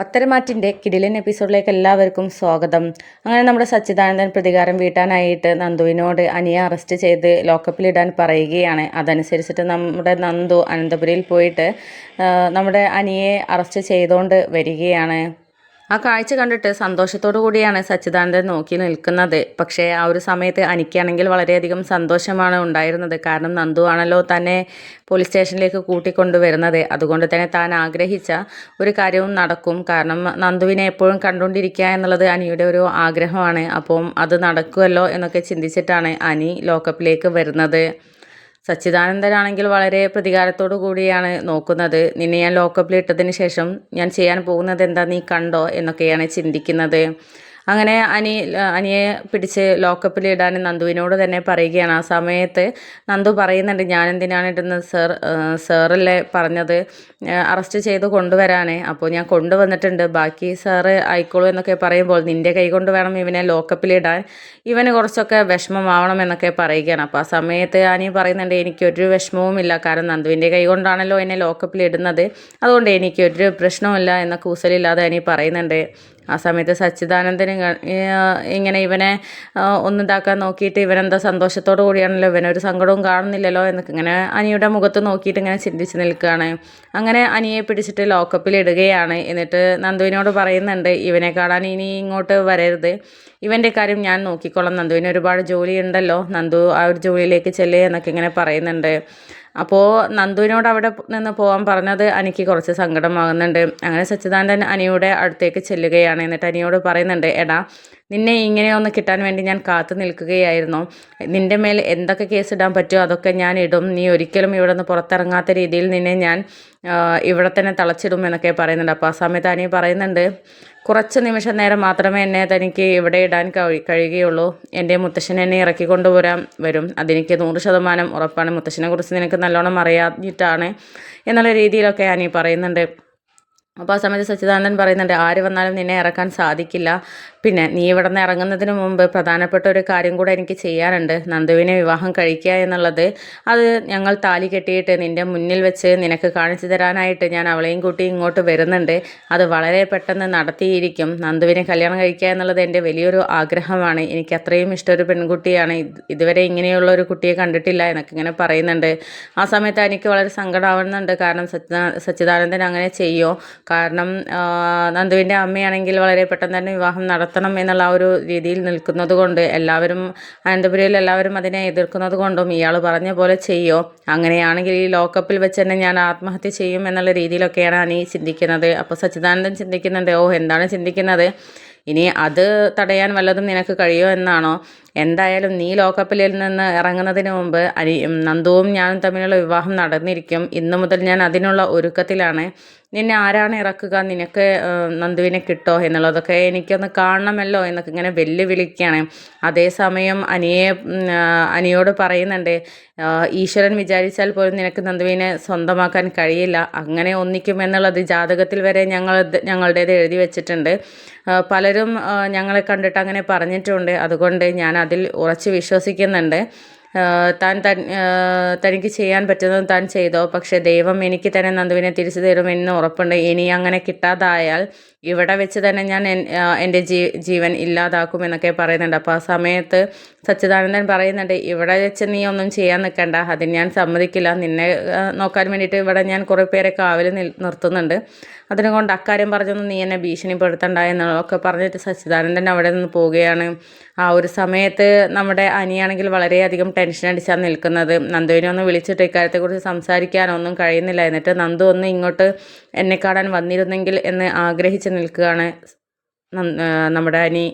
പത്തരമാറ്റിന്റെ കിടിലൻ എപ്പിസോഡിലേക്ക് എല്ലാവർക്കും സ്വാഗതം. അങ്ങനെ നമ്മുടെ സച്ചിദാനന്ദൻ പ്രതികാരം വീട്ടാനായിട്ട് നന്ദുവിനോട് അനിയെ അറസ്റ്റ് ചെയ്ത് ലോക്കപ്പിലിടാൻ പറയുകയാണ്. അതനുസരിച്ചിട്ട് നമ്മുടെ നന്ദു അനന്തപുരിയിൽ പോയിട്ട് നമ്മുടെ അനിയെ അറസ്റ്റ് ചെയ്തുകൊണ്ട് വരികയാണ്. ആ കാഴ്ച കണ്ടിട്ട് സന്തോഷത്തോടു കൂടിയാണ് സച്ചിദാനന്ദൻ നോക്കി നിൽക്കുന്നത്. പക്ഷേ ആ ഒരു സമയത്ത് അനിക്കാണെങ്കിൽ വളരെയധികം സന്തോഷമാണ് ഉണ്ടായിരുന്നത്. കാരണം നന്ദു ആണല്ലോ തന്നെ പോലീസ് സ്റ്റേഷനിലേക്ക് കൂട്ടിക്കൊണ്ടുവരുന്നത്. അതുകൊണ്ട് തന്നെ താൻ ആഗ്രഹിച്ച ഒരു കാര്യവും നടക്കും. കാരണം നന്ദുവിനെ എപ്പോഴും കണ്ടുകൊണ്ടിരിക്കുക എന്നുള്ളത് അനിയുടെ ഒരു ആഗ്രഹമാണ്. അപ്പം അത് നടക്കുമല്ലോ എന്നൊക്കെ ചിന്തിച്ചിട്ടാണ് അനി ലോക്കപ്പിലേക്ക് വരുന്നത്. സച്ചിദാനന്ദനാണെങ്കിൽ വളരെ പ്രതികാരത്തോടു കൂടിയാണ് നോക്കുന്നത്. നിന്നെ ഞാൻ ലോക്കപ്പിൽ ഇട്ടതിന് ശേഷം ഞാൻ ചെയ്യാൻ പോകുന്നത് എന്താ നീ കണ്ടോ എന്നൊക്കെയാണ് ചിന്തിക്കുന്നത്. അങ്ങനെ അനി അനിയെ പിടിച്ച് ലോക്കപ്പിൽ ഇടാൻ നന്ദുവിനോട് തന്നെ പറയുകയാണ്. ആ സമയത്ത് നന്ദു പറയുന്നുണ്ട് ഞാൻ എന്തിനാണ് ഇടുന്നത് സർ? സാറല്ലേ പറഞ്ഞത്. അറസ്റ്റ് ചെയ്ത് കൊണ്ടുവരാനേ. അപ്പോൾ ഞാൻ കൊണ്ടുവന്നിട്ടുണ്ട്. ബാക്കി സാറ് ആയിക്കോളൂ എന്നൊക്കെ പറയുമ്പോൾ നിന്റെ കൈ കൊണ്ട് വേണം ഇവനെ ലോക്കപ്പിൽ ഇടാൻ. ഇവന് കുറച്ചൊക്കെ വിഷമമാവണം എന്നൊക്കെ പറയുകയാണ്. അപ്പോൾ ആ സമയത്ത് അനി പറയുന്നുണ്ട് എനിക്കൊരു വിഷമവുമില്ല. കാരണം നന്ദുവിന്റെ കൈ കൊണ്ടാണല്ലോ എന്നെ ലോക്കപ്പിൽ ഇടുന്നത്. അതുകൊണ്ട് എനിക്കൊരു പ്രശ്നവുമില്ല എന്ന കൂസലില്ലാതെ അനി പറയുന്നുണ്ട്. ആ സമയത്ത് സച്ചിദാനന്ദന് ഇങ്ങനെ ഇവനെ ഒന്ന് ഇതാക്കാൻ നോക്കിയിട്ട് ഇവനെന്താ സന്തോഷത്തോടു കൂടിയാണല്ലോ ഇവനൊരു സങ്കടവും കാണുന്നില്ലല്ലോ എന്നൊക്കെ ഇങ്ങനെ അനിയുടെ മുഖത്ത് നോക്കിയിട്ട് ഇങ്ങനെ ചിന്തിച്ച് നിൽക്കുകയാണ്. അങ്ങനെ അനിയെ പിടിച്ചിട്ട് ലോക്കപ്പിൽ ഇടുകയാണ്. എന്നിട്ട് നന്ദുവിനോട് പറയുന്നുണ്ട് ഇവനെ കാണാൻ ഇനി ഇങ്ങോട്ട് വരരുത്. ഇവന്റെ കാര്യം ഞാൻ നോക്കിക്കോളാം. നന്ദുവിന് ഒരുപാട് ജോലി ഉണ്ടല്ലോ നന്ദു ആ ഒരു ജോലിയിലേക്ക് ചെല്ലേ എന്നൊക്കെ ഇങ്ങനെ പറയുന്നുണ്ട്. അപ്പോൾ നന്ദുവിനോട് അവിടെ നിന്ന് പോകാൻ പറഞ്ഞത് അനിക്ക് കുറച്ച് സങ്കടമാകുന്നുണ്ട് അങ്ങനെ സച്ചിദാനന്ദൻ അനിയുടെ അടുത്തേക്ക് ചെല്ലുകയാണ്. എന്നിട്ട് അനിയോട് പറയുന്നുണ്ട് എടാ നിന്നെ ഇങ്ങനെ ഒന്ന് കിട്ടാൻ വേണ്ടി ഞാൻ കാത്തു നിൽക്കുകയായിരുന്നു. നിന്റെ മേൽ എന്തൊക്കെ കേസ് ഇടാൻ പറ്റുമോ അതൊക്കെ ഞാൻ ഇടും. നീ ഒരിക്കലും ഇവിടെ നിന്ന് പുറത്തിറങ്ങാത്ത രീതിയിൽ നിന്നെ ഞാൻ ഇവിടെ തന്നെ തളച്ചിടും എന്നൊക്കെ പറയുന്നുണ്ട്. അപ്പോൾ ആ സമയത്ത് അനി പറയുന്നുണ്ട് കുറച്ച് നിമിഷം നേരം മാത്രമേ എന്നെ തനിക്ക് ഇവിടെ ഇടാൻ കഴി കഴിയുകയുള്ളൂ. എന്റെ മുത്തശ്ശൻ എന്നെ ഇറക്കി കൊണ്ടുവരാൻ വരും. അതെനിക്ക് നൂറ് ശതമാനം ഉറപ്പാണ്. മുത്തശ്ശനെ കുറിച്ച് നിനക്ക് നല്ലോണം അറിയാഞ്ഞിട്ടാണ് എന്നുള്ള രീതിയിലൊക്കെ അനി പറയുന്നുണ്ട്. അപ്പോൾ ആ സമയത്ത് സച്ചിദാനന്ദൻ പറയുന്നുണ്ട് ആര് വന്നാലും നിന്നെ ഇറക്കാൻ സാധിക്കില്ല. പിന്നെ നീ ഇവിടെ നിന്ന് ഇറങ്ങുന്നതിന് മുമ്പ് പ്രധാനപ്പെട്ട ഒരു കാര്യം കൂടെ എനിക്ക് ചെയ്യാനുണ്ട്. നന്ദുവിനെ വിവാഹം കഴിക്കുക എന്നുള്ളത്. അത് ഞങ്ങൾ താലി കെട്ടിയിട്ട് നിന്റെ മുന്നിൽ വെച്ച് നിനക്ക് കാണിച്ചു തരാനായിട്ട് ഞാൻ അവളെയും കൂട്ടി ഇങ്ങോട്ട് വരുന്നുണ്ട്. അത് വളരെ പെട്ടെന്ന് നടത്തിയിരിക്കും. നന്ദുവിനെ കല്യാണം കഴിക്കുക എന്നുള്ളത് എന്റെ വലിയൊരു ആഗ്രഹമാണ്. എനിക്ക് അത്രയും ഇഷ്ടമൊരു പെൺകുട്ടിയാണ്. ഇതുവരെ ഇങ്ങനെയുള്ള ഒരു കുട്ടിയെ കണ്ടിട്ടില്ല എന്നൊക്കെ ഇങ്ങനെ പറയുന്നുണ്ട്. ആ സമയത്ത് എനിക്ക് വളരെ സങ്കടമാവുന്നുണ്ട്. കാരണം സച്ചിദാ സച്ചിദാനന്ദൻ അങ്ങനെ ചെയ്യോ? കാരണം നന്ദുവിന്റെ അമ്മയാണെങ്കിൽ വളരെ പെട്ടെന്ന് തന്നെ വിവാഹം നടത്തണം എന്നുള്ള ആ ഒരു രീതിയിൽ നിൽക്കുന്നത് കൊണ്ട് എല്ലാവരും അനന്തപുരയിൽ എല്ലാവരും അതിനെ എതിർക്കുന്നത് കൊണ്ടും ഇയാൾ പറഞ്ഞ പോലെ ചെയ്യോ? അങ്ങനെയാണെങ്കിൽ ഈ ലോക്കപ്പിൽ വെച്ച് തന്നെ ഞാൻ ആത്മഹത്യ ചെയ്യും എന്നുള്ള രീതിയിലൊക്കെയാണ് അനി ചിന്തിക്കുന്നത്. അപ്പോൾ സച്ചിദാനന്ദൻ ചിന്തിക്കുന്നുണ്ട് ഓ എന്താണ് ചിന്തിക്കുന്നത്? ഇനി അത് തടയാൻ വല്ലതും നിനക്ക് കഴിയുമോ എന്നാണോ? എന്തായാലും നീ ലോകകപ്പിൽ നിന്ന് ഇറങ്ങുന്നതിന് മുമ്പ് അനി നന്ദുവും ഞാനും തമ്മിലുള്ള വിവാഹം നടന്നിരിക്കും. ഇന്നു മുതൽ ഞാൻ അതിനുള്ള ഒരുക്കത്തിലാണ്. നിന്നെ ആരാണ് ഇറക്കുക? നിനക്ക് നന്ദുവിനെ കിട്ടോ എന്നുള്ളതൊക്കെ എനിക്കൊന്ന് കാണണമല്ലോ എന്നൊക്കെ ഇങ്ങനെ വെല്ലുവിളിക്കുകയാണ്. അതേസമയം അനിയെ അനിയോട് പറയുന്നുണ്ട് ഈശ്വരൻ വിചാരിച്ചാൽ പോലും നിനക്ക് നന്ദുവിനെ സ്വന്തമാക്കാൻ കഴിയില്ല. അങ്ങനെ ഒന്നിക്കും എന്നുള്ളത് ജാതകത്തിൽ വരെ ഞങ്ങൾ ഞങ്ങളുടേത് എഴുതി വെച്ചിട്ടുണ്ട്. പലരും ഞങ്ങളെ കണ്ടിട്ട് അങ്ങനെ പറഞ്ഞിട്ടുണ്ട്. അതുകൊണ്ട് ഞാൻ അതിൽ ഉറച്ച് വിശ്വസിക്കുന്നുണ്ട്. താൻ തനിക്ക് ചെയ്യാൻ പറ്റുന്നത് താൻ ചെയ്തോ? പക്ഷേ ദൈവം എനിക്ക് തന്നെ നന്ദുവിനെ തിരിച്ചു തരുമെന്ന് ഉറപ്പുണ്ട്. ഇനി അങ്ങനെ കിട്ടാതായാൽ ഇവിടെ വെച്ച് തന്നെ ഞാൻ എന്റെ ജീ ജീവൻ ഇല്ലാതാക്കും എന്നൊക്കെ പറയുന്നുണ്ട്. അപ്പോൾ ആ സമയത്ത് സച്ചിദാനന്ദൻ പറയുന്നുണ്ട് ഇവിടെ വെച്ച് നീ ഒന്നും ചെയ്യാൻ നിൽക്കണ്ട. അതിന് ഞാൻ സമ്മതിക്കില്ല. നിന്നെ നോക്കാൻ വേണ്ടിയിട്ട് ഇവിടെ ഞാൻ കുറേ പേരെ കാവൽ നിർത്തുന്നുണ്ട്. അതിനെ കൊണ്ട് അക്കാര്യം പറഞ്ഞൊന്നും നീ എന്നെ ഭീഷണിപ്പെടുത്തണ്ട എന്നൊക്കെ പറഞ്ഞിട്ട് സച്ചിദാനന്ദൻ അവിടെ നിന്ന് പോവുകയാണ്. ആ ഒരു സമയത്ത് നമ്മുടെ അനിയാണെങ്കിൽ വളരെയധികം ടെൻഷൻ അടിച്ചാണ് നിൽക്കുന്നത്. നന്ദുവിനെ ഒന്ന് വിളിച്ചിട്ട് ഇക്കാര്യത്തെക്കുറിച്ച് സംസാരിക്കാനൊന്നും കഴിയുന്നില്ല. എന്നിട്ട് നന്ദു ഒന്ന് ഇങ്ങോട്ട് എന്നെ കാണാൻ വന്നിരുന്നെങ്കിൽ എന്ന് ആഗ്രഹിച്ച് നിൽക്കുകയാണ് നമ്മുടെ അനി.